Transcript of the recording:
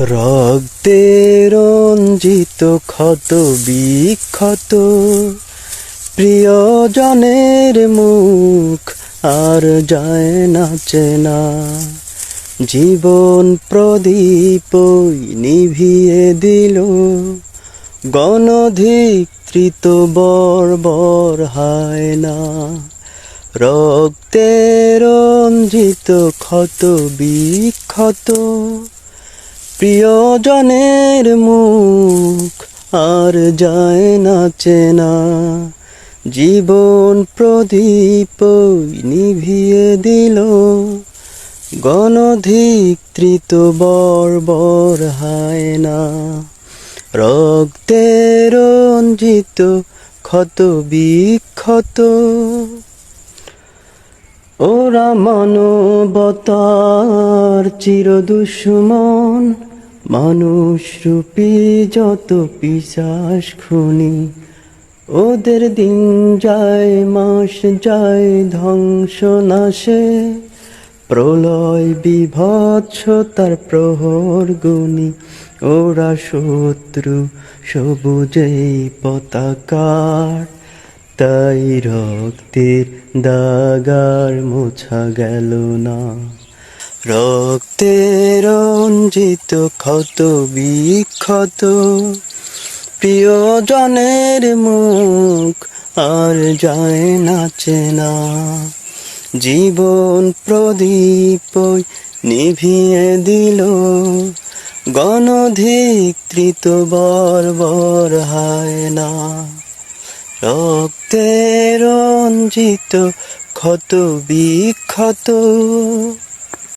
রক্তে রঞ্জিত ক্ষত বিক্ষত, প্রিয়জনের মুখ আর যায় না। চেনা জীবন প্রদীপ নিভিয়ে দিল, গণধিকৃত বর্বর হায় না। রক্তে রঞ্জিত ক্ষত বিক্ষত প্রিয়জনের মুখ আর যায় না চেনা। জীবন প্রদীপ নিভিয়ে দিল। গণধিকৃত বর্বর হায় না। রক্তে রঞ্জিত ক্ষত বিক্ষত। ওরা মানবতার চির দুশ্মন মানুষ রূপী যত পিসাস খুনি, ওদের দিন যায়, মাস যায়, ধ্বংস নাশে। প্রলয় বিভৎসতার প্রহর গুনি ওরা শত্রু সবুজেই পতাকার। তাই রক্তের দাগার মোছা গেল না। রক্তে রঞ্জিত ক্ষত বিক্ষত। প্রিয়জনের মুখ আর যায় নাচে না জীবন প্রদীপ নিভিয়ে দিল। গণধিকৃত বর্বর হায় না। রক্তে রঞ্জিত ক্ষত বিক্ষত।